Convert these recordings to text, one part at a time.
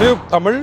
Tube Tamil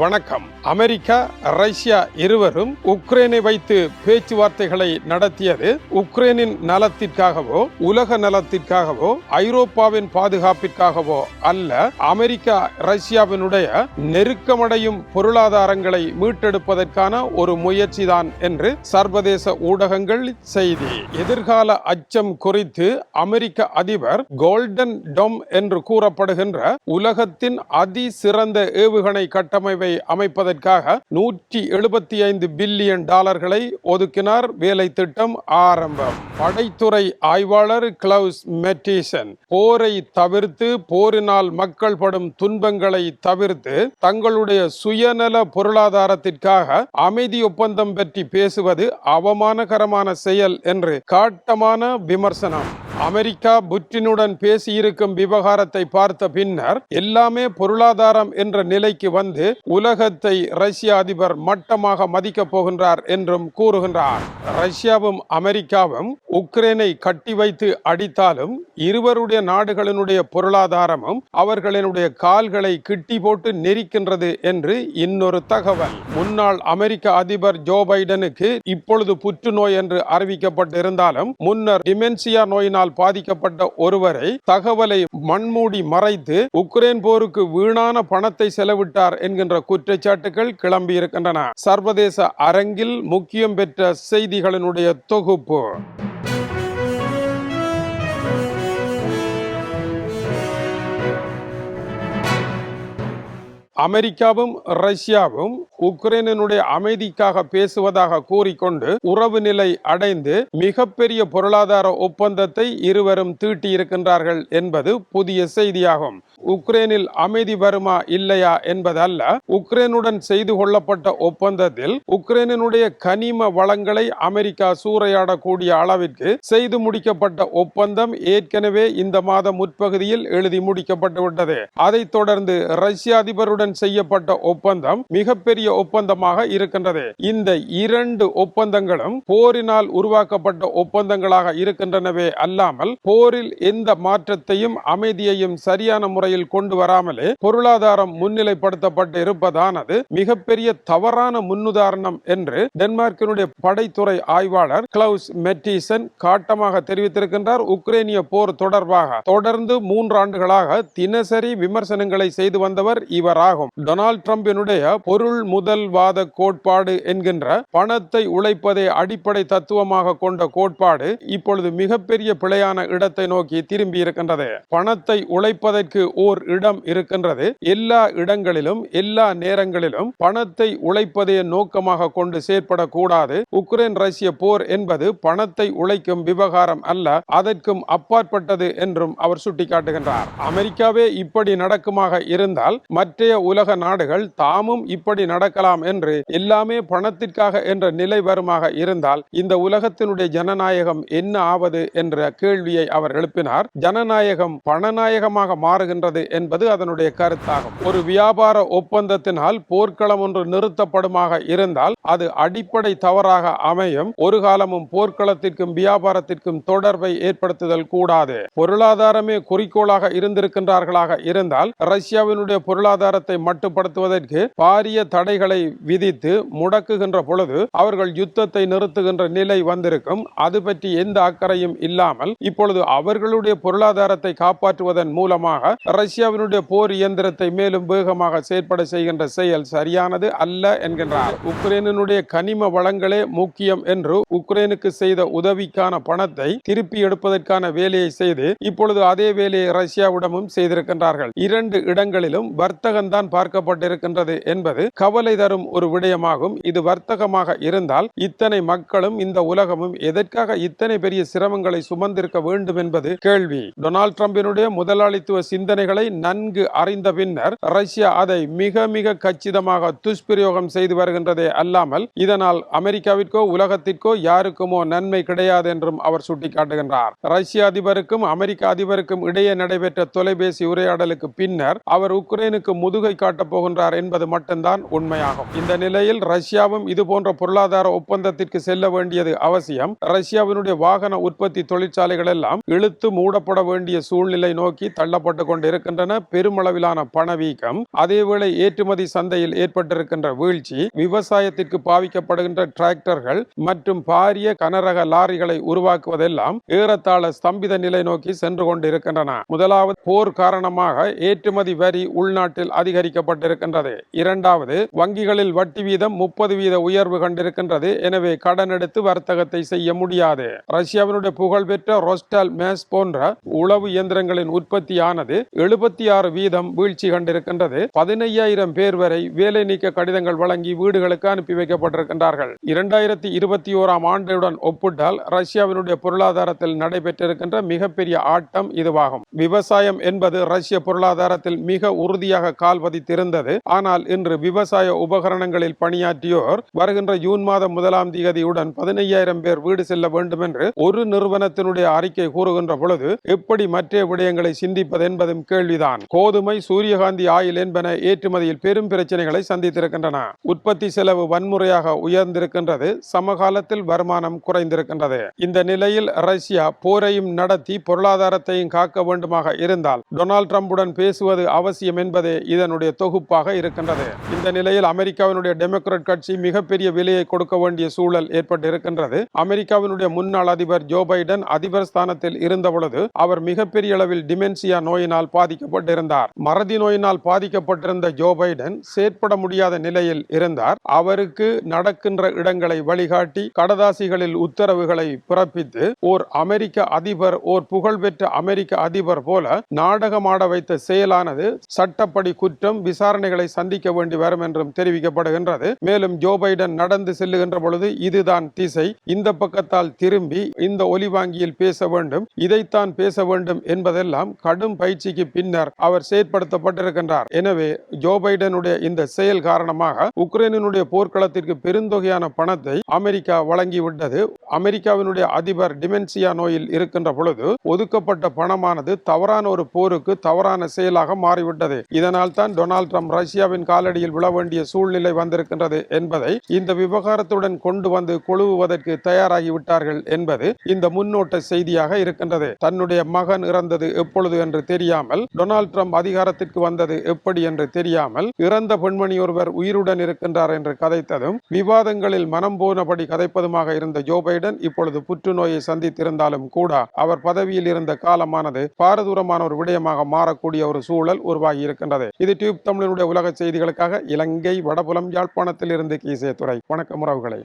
வணக்கம். America Russia இருவரும் உக்ரைனை வைத்து பேச்சுவார்த்தைகளை நடத்தியது உக்ரைனின் நலத்திற்காகவோ உலக நலத்திற்காகவோ ஐரோப்பாவின் பாதுகாப்பிற்காகவோ அல்ல அமெரிக்கா ரஷ்யாவினுடைய நெருக்கமடையும் பொருளாதாரங்களை மீட்டெடுப்பதற்கான ஒரு முயற்சிதான் என்று சர்வதேச ஊடகங்கள் செய்தி. எதிர்கால அச்சம் குறித்து அமெரிக்க அதிபர் கோல்டன் டொம் என்று கூறப்படுகின்ற உலகத்தின் அதி சிறந்த ஏவுகணை கட்டமைப்பு அமைப்பதற்காக நூற்றி எழுபத்தி ஐந்து பில்லியன் டாலர்களை ஒதுக்கினார் வேலை திட்டம் ஆரம்பம். படைத்துறை ஆய்வாளர் கிளவுஸ் மெட்டிசன் போரை தவிர்த்து போரினால் மக்கள் படும் துன்பங்களை தவிர்த்து தங்களுடைய சுயநல பொருளாதாரத்திற்காக அமைதி ஒப்பந்தம் பற்றி பேசுவது அவமானகரமான செயல் என்று காட்டமான விமர்சனம். அமெரிக்கா புட்டினுடன் பேசியிருக்கும் விவகாரத்தை பார்த்த பின்னர் எல்லாமே பொருளாதாரம் என்ற நிலைக்கு வந்து உலகத்தை ரஷ்ய அதிபர் மட்டமாக மதிக்கப் போகின்றார் என்றும் கூறுகின்றார். ரஷ்யாவும் அமெரிக்காவும் உக்ரைனை கட்டி வைத்து அடித்தாலும் இருவருடைய நாடுகளினுடைய பொருளாதாரமும் அவர்களினுடைய கால்களை கிட்டி போட்டு நெரிக்கின்றது என்று இன்னொரு தகவல். முன்னாள் அமெரிக்க அதிபர் ஜோ பைடனுக்கு இப்பொழுது புற்றுநோய் என்று அறிவிக்கப்பட்டிருந்தாலும் முன்னர் டிமென்சியா நோயினால் பாதிக்கப்பட்ட ஒருவரை தகவலை மண்மூடி மறைத்து உக்ரைன் போருக்கு வீணான பணத்தை செலவிட்டார் என்கின்ற குற்றச்சாட்டுகள் கிளம்பி இருக்கின்றன. சர்வதேச அரங்கில் முக்கியம் பெற்ற செய்திகளினுடைய தொகுப்பு. அமெரிக்காவும் ரஷ்யாவும் உக்ரைனுடைய அமைதிக்காக பேசுவதாக கூறிக்கொண்டு உறவு நிலை அடைந்து மிகப்பெரிய பொருளாதார ஒப்பந்தத்தை இருவரும் தீட்டியிருக்கின்றார்கள் என்பது புதிய செய்தியாகும். உக்ரைனில் அமைதி வருமா இல்லையா என்பதல்ல. உக்ரைனுடன் செய்து கொள்ளப்பட்ட ஒப்பந்தத்தில் உக்ரைனுடைய கனிம வளங்களை அமெரிக்கா சூறையாடக்கூடிய அளவிற்கு செய்து முடிக்கப்பட்ட ஒப்பந்தம் ஏற்கனவே இந்த மாத முற்பகுதியில் எழுதி முடிக்கப்பட்டு விட்டது. அதைத் தொடர்ந்து ரஷ்ய அதிபருடன் உடன் செய்யப்பட்ட ஒப்பந்தம் மிகப்பெரிய ஒப்பந்தமாக இருக்கின்றது. இந்த இரண்டு ஒப்பந்தங்களும் போரினால் உருவாக்கப்பட்ட ஒப்பந்தங்களாக இருக்கின்றனவே அல்லாமல் போரில் எந்த மாற்றத்தையும் அமைதியையும் சரியான முறையில் கொண்டு வராமலே பொருளாதாரம் முன்னிலைப்படுத்தப்பட்டு இருப்பதானது மிகப்பெரிய தவறான முன்னுதாரணம் என்று டென்மார்க்கினுடைய படைத்துறை ஆய்வாளர் கிளவுஸ் மெட்டிசன் காட்டமாக தெரிவித்திருக்கின்றார். உக்ரைனிய போர் தொடர்பாக தொடர்ந்து மூன்று ஆண்டுகளாக தினசரி விமர்சனங்களை செய்து வந்தவர் இவராக ஆகும். டொனால்ட் ட்ரம்பினுடைய பொருள் முதல்வாத கோட்பாடு என்கின்ற பணத்தை உழைப்பதை அடிப்படை தத்துவமாக கொண்ட கோட்பாடு இப்பொழுது மிகப்பெரிய பிழையான இடத்தை நோக்கி திரும்பி இருக்கின்றது. பணத்தை உழைப்பதற்கு ஓர் இடம் இருக்கின்றது. எல்லா இடங்களிலும் எல்லா நேரங்களிலும் பணத்தை உழைப்பதே நோக்கமாக கொண்டு செயற்படக்கூடாது. உக்ரைன் ரஷ்ய போர் என்பது பணத்தை உழைக்கும் விவகாரம் அல்ல அதற்கும் அப்பாற்பட்டது என்றும் அவர் சுட்டிக்காட்டுகின்றார். அமெரிக்காவே இப்படி நடக்குமாக இருந்தால் மற்றைய உலக நாடுகள் தாமும் இப்படி நடக்கலாம் என்று எல்லாமே பணத்திற்காக என்ற நிலை வருமாக இருந்தால் இந்த உலகத்தினுடைய ஜனநாயகம் என்ன ஆவது என்ற கேள்வியை அவர் எழுப்பினார். ஜனநாயகம் பணநாயகமாக மாறுகின்றது என்பது அதனுடைய கருத்தாகும். ஒரு வியாபார ஒப்பந்தத்தினால் போர்க்களம் ஒன்று நிறுத்தப்படுமாக இருந்தால் அது அடிப்படை தவறாக அமையும். ஒரு காலமும் போர்க்களத்திற்கும் வியாபாரத்திற்கும் தொடர்பை ஏற்படுத்துதல் கூடாது. பொருளாதாரமே குறிக்கோளாக இருந்திருக்கின்றார்களாக இருந்தால் ரஷ்யாவினுடைய பொருளாதாரத்தை மட்டுப்படுத்துவதற்கு பாரிய தடைகளை விதித்து முடக்குகின்ற பொழுது அவர்கள் யுத்தத்தை நிறுத்துகின்ற நிலை வந்திருக்கும். அது பற்றி எந்த அக்கறையும் இல்லாமல் இப்பொழுது அவர்களுடைய பொருளாதாரத்தை காப்பாற்றுவதன் மூலமாக ரஷ்யாவினுடைய போர் இயந்திரத்தை மேலும் வேகமாக செயற்பட செய்கின்ற செயல் சரியானது அல்ல என்கின்றார். உக்ரைனுடைய கனிம வளங்களே முக்கியம் என்று உக்ரைனுக்கு செய்த உதவிக்கான பணத்தை திருப்பி எடுப்பதற்கான வேலையை செய்து இப்பொழுது அதே வேலையை ரஷ்யாவிடமும் செய்திருக்கின்றார்கள். இரண்டு இடங்களிலும் வர்த்தகம் தான் பார்க்கப்பட்டிருக்கின்றது என்பது கவலை தரும் ஒரு விடயமாகும். இது வர்த்தகமாக இருந்தால் இத்தனை மக்களும் இந்த உலகமும் எதற்காக இத்தனை பெரிய சிரமங்களை சுமந்திருக்க வேண்டும் என்பது கேள்வி. டொனால்ட் ட்ரம்பினுடைய முதலாளித்துவ சிந்தனைகளை நன்கு அறிந்த பின்னர் ரஷ்யா அதை மிக மிக கச்சிதமாக துஷ்பிரயோகம் செய்து வருகின்றதே அல்லாமல் இதனால் அமெரிக்காவிற்கோ உலகத்திற்கோ யாருக்குமோ நன்மை கிடையாது என்றும் அவர் சுட்டிக்காட்டுகின்றார். ரஷ்ய அதிபருக்கும் அமெரிக்க அதிபருக்கும் இடையே நடைபெற்ற தொலைபேசி உரையாடலுக்கு பின்னர் அவர் உக்ரைனுக்கு முதுகை போரை காட்டப் போகின்றார் என்பது மட்டும்தான் உண்மையாகும். இந்த நிலையில் ரஷ்யாவும் இது போன்ற பொருளாதார ஒப்பந்தத்திற்கு செல்ல வேண்டியது அவசியம். ரஷ்யாவினுடைய வாகன உற்பத்தி தொழிற்சாலைகள் எல்லாம் இழுத்து மூடப்பட வேண்டிய சூழ்நிலை நோக்கி தள்ளப்பட்டு கொண்டிருக்கின்றன. பெருமளவிலான பணவீக்கம் அதேவேளை ஏற்றுமதி சந்தையில் ஏற்பட்டிருக்கின்ற வீழ்ச்சி விவசாயத்திற்கு பாவிக்கப்படுகின்ற டிராக்டர்கள் மற்றும் பாரிய கனரக லாரிகளை உருவாக்குவதெல்லாம் ஏறத்தாழ ஸ்தம்பித நிலை நோக்கி சென்று கொண்டிருக்கின்றன. முதலாவது போர் காரணமாக ஏற்றுமதி வரி உள்நாட்டில் அதிகரிக்கப்பட்டிருக்கின்றது இரண்டாவது வங்கிகளில் வட்டி வீதம் முப்பது வீத உயர்வு கண்டிருக்கின்றது. எனவே கடன் எடுத்து வர்த்தகத்தை செய்ய முடியாது. ரஷ்யாவினுடைய புகழ்பெற்ற ரொஸ்டால் மேஸ் போன்ற உளவு இயந்திரங்களின் உற்பத்தியானது எழுபத்தி ஆறு வீதம் வீழ்ச்சி கண்டிருக்கின்றது. பதினையாயிரம் பேர் வரை வேலை நீக்க கடிதங்கள் வழங்கி வீடுகளுக்கு அனுப்பி வைக்கப்பட்டிருக்கின்றார்கள். இரண்டாயிரத்தி இருபத்தி ஓராம் ஆண்டுடன் ஒப்பிட்டால் ரஷ்யாவினுடைய பொருளாதாரத்தில் நடைபெற்றிருக்கின்ற மிகப்பெரிய ஆட்டம் இதுவாகும். விவசாயம் என்பது ரஷ்ய பொருளாதாரத்தில் மிக உறுதியாக கால்வது பதித்திருந்தது ஆனால் இன்று விவசாய உபகரணங்களில் பணியாற்றியோர் வருகின்ற ஜூன் மாதம் முதலாம் தேதியுடன் பதினையாயிரம் பேர் வீடு செல்ல வேண்டும் என்று ஒரு நிறுவனத்தினுடைய அறிக்கை கூறுகின்ற பொழுது எப்படி மற்ற விடயங்களை சிந்திப்பது என்பதும் கேள்விதான். கோதுமை சூரியகாந்தி ஆயில் என்பன ஏற்றுமதியில் பெரும் பிரச்சனைகளை சந்தித்திருக்கின்றன. உற்பத்தி செலவு வன்முறையாக உயர்ந்திருக்கின்றது. சமகாலத்தில் வருமானம் குறைந்திருக்கின்றது. இந்த நிலையில் ரஷ்யா போரையும் நடத்தி பொருளாதாரத்தையும் காக்க வேண்டுமாக இருந்தால் டொனால்ட் ட்ரம்புடன் பேசுவது அவசியம் என்பதே இதனுடைய அதனுடைய தொகுப்பாக இருக்கின்றது. இந்த நிலையில் அமெரிக்காவினுடைய டெமோக்ராட் கட்சி மிகப்பெரிய விலையை கொடுக்க வேண்டிய சூழல் ஏற்பட்டு இருக்கின்றது அமெரிக்காவினுடைய முன்னாள் அதிபர் ஜோ பைடன் அதிபர் ஸ்தானத்தில் இருந்தபொழுது அவர் மிகப்பெரிய அளவில் டிமென்சியா நோயினால் பாதிக்கப்பட்டிருந்தார். மறதி நோயினால் பாதிக்கப்பட்டிருந்த ஜோ பைடன் செயற்பட முடியாத நிலையில் இருந்தார். அவருக்கு நடக்கின்ற இடங்களை வழிகாட்டி கடதாசிகளில் உத்தரவுகளை பிறப்பித்து ஓர் அமெரிக்க அதிபர் ஓர் புகழ்பெற்ற அமெரிக்க அதிபர் போல நாடகமாட வைத்த செயலானது சட்டப்படி குற்றம் விசாரணைகளை சந்திக்க வேண்டி வரும் என்றும் தெரிவிக்கப்படுகின்றது. மேலும் ஜோ பைடன் நடந்து செல்லுகின்ற பொழுது இதுதான் திசை. இந்த பக்கத்தால் திரும்பி இந்த ஒலிவாங்கியில் பேச வேண்டும். இதைத்தான் பேச வேண்டும் என்பதெல்லாம் கடும் பயிற்சிக்கு பின்னர் அவர் செயற்படுத்தப்பட்டிருக்கின்றார். எனவே ஜோ பைடனுடைய இந்த செயல் காரணமாக உக்ரைனுடைய போர்க்களத்திற்கு பெருந்தொகையான பணத்தை அமெரிக்கா வழங்கிவிட்டது. அமெரிக்காவினுடைய அதிபர் டிமென்சியா நோயில் இருக்கின்ற பொழுது ஒதுக்கப்பட்ட பணமானது தவறான ஒரு போருக்கு தவறான செயலாக மாறிவிட்டது. இதனால் தான் டொனால்ட் ட்ரம்ப் ரஷ்யாவின் காலடியில் விழ வேண்டிய சூழ்நிலை வந்திருக்கின்றது என்பதை இந்த விவகாரத்துடன் கொண்டு வந்து கொழுவுவதற்கு தயாராகி விட்டார்கள் என்பது இந்த முன்னோட்ட செய்தியாக இருக்கின்றது. தன்னுடைய மகன் இறந்தது எப்பொழுது என்று தெரியாமல் டொனால்ட் ட்ரம்ப் அதிகாரத்திற்கு வந்தது எப்படி என்று தெரியாமல் இறந்த பெண்மணி ஒருவர் உயிருடன் இருக்கின்றார் என்று கதைத்ததும் விவாதங்களில் மனம் போனபடி கதைப்பதுமாக இருந்த ஜோ பைடன் இப்பொழுது புற்றுநோயை சந்தித்திருந்தாலும் கூட அவர் பதவியில் இருந்த காலமானது பாரதூரமான ஒரு விடயமாக மாறக்கூடிய ஒரு சூழல் உருவாகி இருக்கின்றது. இது யூடியூப் தமிழனுடைய உலக செய்திகளுக்காக இலங்கை வடபுலம் யாழ்ப்பாணத்தில் இருந்து கீசே துறை வணக்கம் உறவுகளை.